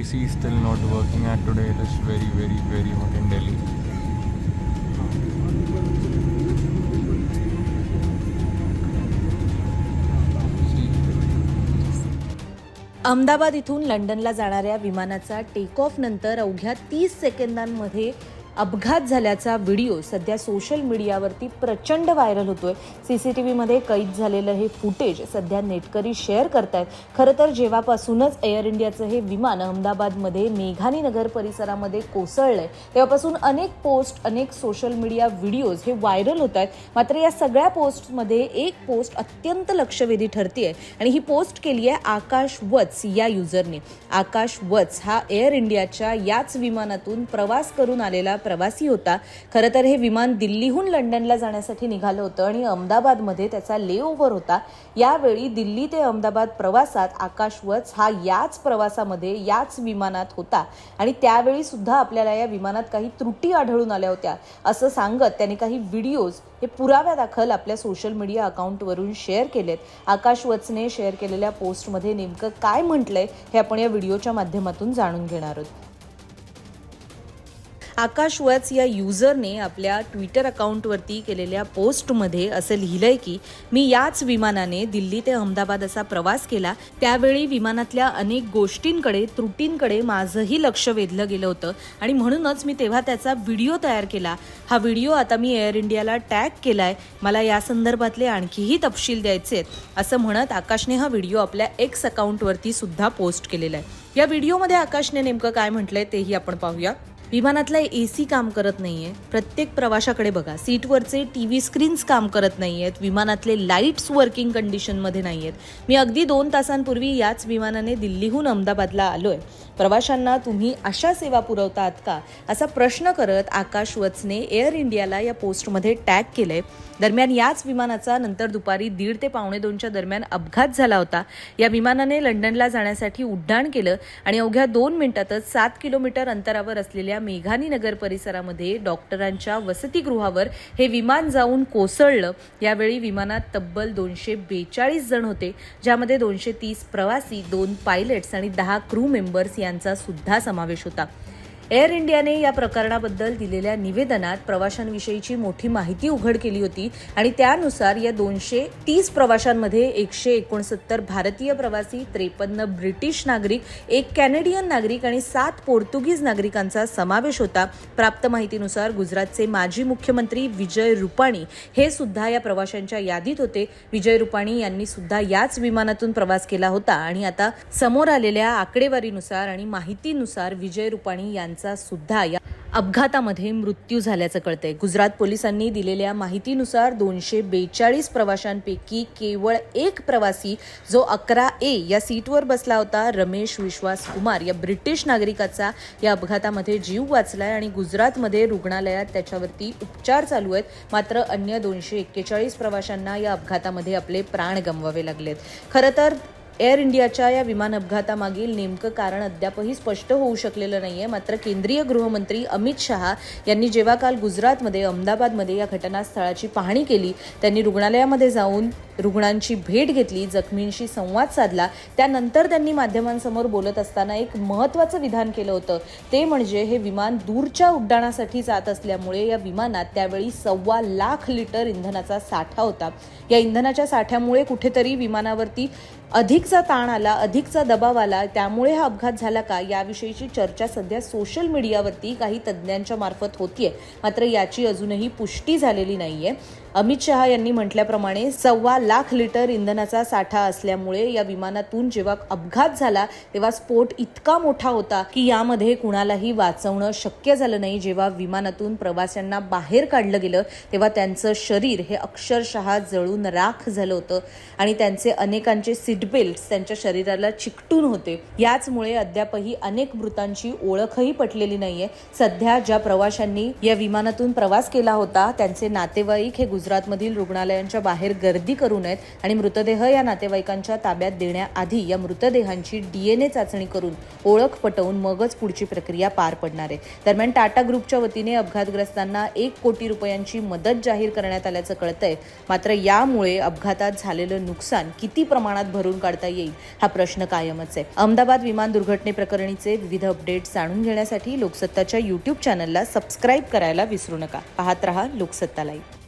AC is still not working and today it is very very very hot in Delhi. Ahmedabad इथून लंडनला जाणाऱ्या विमानाचा take off नंतर अवघ्या तीस सेकंदांमध्ये अपघात झाल्याचा व्हिडिओ सध्या सोशल मीडियावरती प्रचंड व्हायरल होतोय. व्हीमध्ये कैद झालेलं हे फुटेज सध्या नेटकरी शेअर करतायत. खरं तर जेव्हापासूनच एअर इंडियाचं हे विमान अहमदाबादमध्ये मेघानी नगर परिसरामध्ये कोसळलंय तेव्हापासून अनेक पोस्ट अनेक सोशल मीडिया व्हिडिओज हे व्हायरल होत आहेत मात्र या सगळ्या पोस्टमध्ये एक पोस्ट अत्यंत लक्षवेधी ठरतीये आणि ही पोस्ट केली आहे आकाश वत्स या युजरने. आकाश वत्स हा एअर इंडियाच्या याच विमानातून प्रवास करून आलेला प्रवासी होता. खरं तर हे विमान दिल्लीहून लंडनला जाण्यासाठी निघालं होतं आणि अहमदाबादमध्ये त्याचा लेओव्हर होता. यावेळी दिल्ली ते अहमदाबाद प्रवासात आकाशवच हा याच प्रवासामध्ये याच विमानात होता. आणि त्यावेळी सुद्धा आपल्याला या विमानात काही त्रुटी आढळून आल्या होत्या. असं सांगत त्याने काही व्हिडिओज हे पुराव्यादाखल आपल्या सोशल मीडिया अकाउंटवरून शेअर केलेत. आकाशवचने शेअर केलेल्या पोस्टमध्ये नेमकं काय म्हटलंय हे आपण या व्हिडिओच्या माध्यमातून जाणून घेणार आहोत. आकाश वत्स या युजरने आपल्या ट्विटर अकाउंटवरती केलेल्या पोस्टमध्ये असं लिहिलंय की मी याच विमानाने दिल्ली ते अहमदाबाद असा प्रवास केला. त्यावेळी विमानातल्या अनेक गोष्टींकडे त्रुटींकडे माझंही लक्ष वेधलं गेलं होतं. आणि म्हणूनच मी तेव्हा त्याचा व्हिडिओ तयार केला. हा व्हिडिओ आता मी एअर इंडियाला टॅग केलाय. मला या संदर्भातले आणखीही तपशील द्यायचे आहेत असं म्हणत आकाशने हा व्हिडिओ आपल्या एक्स अकाउंटवरती सुद्धा पोस्ट केलेला आहे. या व्हिडिओमध्ये आकाशने नेमकं काय म्हटलंय तेही आपण पाहूया. विमानातला ए सी काम करत नाहीये. प्रत्येक प्रवाशाकडे बघा सीटवरचे टी व्ही स्क्रीन्स काम करत नाही आहेत विमानातले लाईट्स वर्किंग कंडिशनमध्ये नाही आहेत मी अगदी दोन तासांपूर्वी याच विमानाने दिल्लीहून अहमदाबादला आलोय. प्रवाशांना तुम्ही अशा सेवा पुरवतात का? असा प्रश्न करत आकाश वत्सने एअर इंडियाला या पोस्टमध्ये टॅग केलंय. दरम्यान याच विमानाचा नंतर दुपारी दीड ते पावणे दोनच्या दरम्यान अपघात झाला होता. या विमानाने लंडनला जाण्यासाठी उड्डाण केलं आणि अवघ्या दोन मिनिटातच सात किलोमीटर अंतरावर असलेल्या मेघानी नगर परिसरामध्ये डॉक्टरांच्या वसतिगृहावर हे विमान जाऊन कोसळलं. यावेळी विमानात तब्बल दोनशे बेचाळीस जण होते ज्यामध्ये दोनशे तीस प्रवासी दोन पायलट्स आणि दहा क्रू मेंबर्स यांचा सुद्धा समावेश होता. एअर इंडियाने या प्रकरणाबद्दल दिलेल्या निवेदनात प्रवाशांविषयीची मोठी माहिती उघड केली होती आणि त्यानुसार या दोनशे तीस प्रवाशांमध्ये एकशे एकोणसत्तर भारतीय प्रवासी त्रेपन्न ब्रिटिश नागरिक एक कॅनेडियन नागरिक आणि सात पोर्तुगीज नागरिकांचा समावेश होता. प्राप्त माहितीनुसार गुजरातचे माजी मुख्यमंत्री विजय रुपाणी हे सुद्धा या प्रवाशांच्या यादीत होते. विजय रुपाणी यांनी सुद्धा याच विमानातून प्रवास केला होता आणि आता समोर आलेल्या आकडेवारीनुसार आणि माहितीनुसार विजय रुपाणी यांचा सुद्धा या अपघातामध्ये मृत्यू झाल्याचं कळतंय. गुजरात पोलिसांनी दिलेल्या माहितीनुसार दोनशे बेचाळीस प्रवाशांपैकी केवळ एक प्रवासी जो अकरा ए या सीटवर बसला होता रमेश विश्वास कुमार या ब्रिटिश नागरिकाचा या अपघातामध्ये जीव वाचलाय आणि गुजरातमध्ये रुग्णालयात त्याच्यावरती उपचार चालू आहेत. मात्र अन्य दोनशे एक्केचाळीस प्रवाशांना या अपघातामध्ये आपले प्राण गमवावे लागलेत. खरं तर एअर इंडियाच्या या विमान अपघातामागील नेमकं कारण अद्यापही स्पष्ट होऊ शकलेलं नाहीये. मात्र केंद्रीय गृहमंत्री अमित शहा यांनी जेव्हा काल गुजरातमध्ये अहमदाबादमध्ये या घटनास्थळाची पाहणी केली त्यांनी रुग्णालयामध्ये जाऊन रुग्णांची भेट घेतली जखमींशी संवाद साधला त्यानंतर त्यांनी माध्यमांसमोर बोलत असताना एक महत्त्वाचं विधान केलं होतं. ते म्हणजे हे विमान दूरच्या उड्डाणासाठी जात असल्यामुळे या विमानात त्यावेळी सव्वा लाख लिटर इंधनाचा साठा होता. या इंधनाच्या साठ्यामुळे कुठेतरी विमानावरती अधिकचा ताण आला अधिकचा दबाव आला. त्यामुळे हा अपघात झाला का याविषयीची चर्चा सध्या सोशल मीडियावरती काही तज्ज्ञांच्या मार्फत होतीये. मात्र याची अजूनही पुष्टी झालेली नाहीये. अमित शहा यांनी म्हटल्याप्रमाणे सव्वा लाख लिटर इंधनाचा साठा असल्यामुळे या विमानातून जेव्हा अपघात झाला तेव्हा स्फोट इतका मोठा होता की यामध्ये कुणालाही वाचवणं शक्य झालं नाही. जेव्हा विमानातून प्रवाशांना बाहेर काढलं गेलं तेव्हा त्यांचं शरीर हे अक्षरशः जळून राख झालं होतं आणि त्यांचे अनेकांचे सीटबेल्ट त्यांच्या शरीराला चिकटून होते. याचमुळे अद्यापही अनेक मृतांची ओळखही पटलेली नाहीये. सध्या ज्या प्रवाशांनी या विमानातून प्रवास केला होता त्यांचे नातेवाईक हे गुजरातमधील रुग्णालयांच्या बाहेर गर्दी करू नयेत आणि मृतदेह या नातेवाईकांच्या ताब्यात देण्याआधी या मृतदेहांची डीएनए चाचणी करून ओळख पटवून मगच पुढची प्रक्रिया पार पडणार आहे. दरम्यान टाटा ग्रुपच्या वतीने अपघातग्रस्तांना एक कोटी रुपयांची मदत जाहीर करण्यात आल्याचं कळतंय. मात्र यामुळे अपघातात झालेलं नुकसान किती प्रमाणात भरून काढता येईल हा प्रश्न कायमच आहे. अहमदाबाद विमान दुर्घटनेप्रकरणीचे विविध अपडेट्स जाणून घेण्यासाठी लोकसत्ताच्या यूट्यूब चॅनलला सबस्क्राईब करायला विसरू नका. पाहत रहा लोकसत्ता लाईव्ह.